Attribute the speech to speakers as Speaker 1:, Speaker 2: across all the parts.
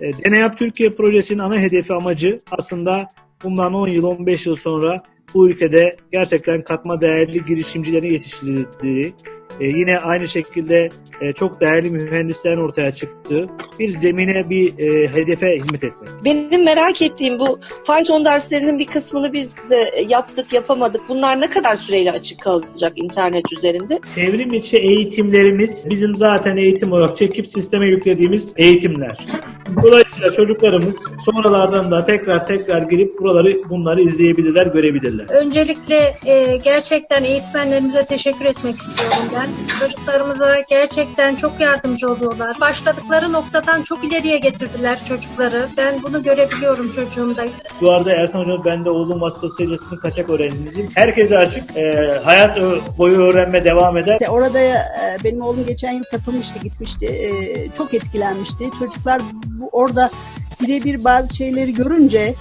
Speaker 1: E, Deneyap Türkiye projesinin ana hedefi amacı aslında bundan 10 yıl 15 yıl sonra bu ülkede gerçekten katma değerli girişimcilerin yetiştirildiği, e, yine aynı şekilde e, çok değerli mühendislerin ortaya çıktığı bir zemine bir e, hedefe hizmet etmek.
Speaker 2: Benim merak ettiğim bu fayton derslerinin bir kısmını biz de yaptık yapamadık. Bunlar ne kadar süreyle açık kalacak internet üzerinde?
Speaker 1: Çevrim içi eğitimlerimiz bizim zaten eğitim olarak çekip sisteme yüklediğimiz eğitimler. Dolayısıyla çocuklarımız sonralardan da tekrar tekrar girip buraları bunları izleyebilirler, görebilirler.
Speaker 3: Öncelikle e, gerçekten eğitmenlerimize teşekkür etmek istiyorum ben. Çocuklarımıza gerçekten çok yardımcı oluyorlar. Başladıkları noktadan çok ileriye getirdiler çocukları. Ben bunu görebiliyorum çocuğumda.
Speaker 1: Bu arada Ersan Hocam ben de oğlum vasıtasıyla sizin kaçak öğrencinizim. Herkese açık. Ee, hayat boyu öğrenme devam eder.
Speaker 4: İşte orada e, benim oğlum geçen yıl katılmıştı, gitmişti. E, çok etkilenmişti. Çocuklar bu orada birebir bazı şeyleri görünce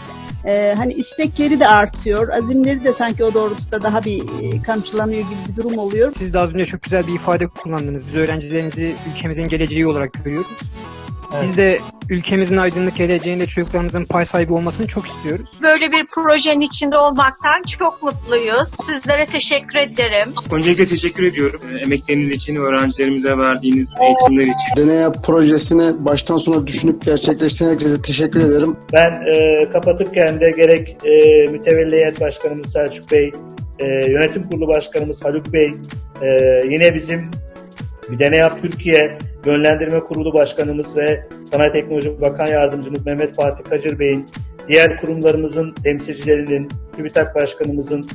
Speaker 4: e, hani istekleri de artıyor. Azimleri de sanki o doğrultuda daha bir e, kamçılanıyor gibi bir durum oluyor.
Speaker 5: Siz de az önce çok güzel bir ifade kullandınız. Biz öğrencilerimizi ülkemizin geleceği olarak görüyoruz. Biz de ülkemizin aydınlık geleceğinde çocuklarımızın pay sahibi olmasını çok istiyoruz.
Speaker 6: Böyle bir projenin içinde olmaktan çok mutluyuz. Sizlere teşekkür ederim.
Speaker 7: Öncelikle teşekkür ediyorum. Ee, Emekleriniz için, öğrencilerimize verdiğiniz eğitimler için.
Speaker 8: Deney projesini baştan sona düşünüp gerçekleştiren herkese teşekkür ederim.
Speaker 1: Ben e, kapatırken de gerek e, mütevelli heyet başkanımız Selçuk Bey, e, yönetim kurulu başkanımız Haluk Bey, e, yine bizim bir Deney Yap Türkiye Yönlendirme Kurulu Başkanımız ve Sanayi Teknoloji Bakan Yardımcımız Mehmet Fatih Kacır Bey'in, diğer kurumlarımızın temsilcilerinin, TÜBİTAK Başkanımızın,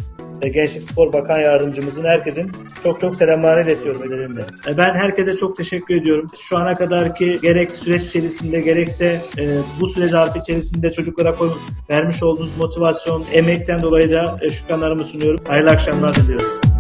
Speaker 1: Gençlik Spor Bakan Yardımcımızın herkesin çok çok selamlarını iletiyorum ellerinden. E, Ben herkese çok teşekkür ediyorum. Şu ana kadarki gerek süreç içerisinde gerekse e, bu süreç zarfı içerisinde çocuklara koy- vermiş olduğunuz motivasyon, emekten dolayı da e, şükranlarımı sunuyorum. Hayırlı akşamlar diliyoruz.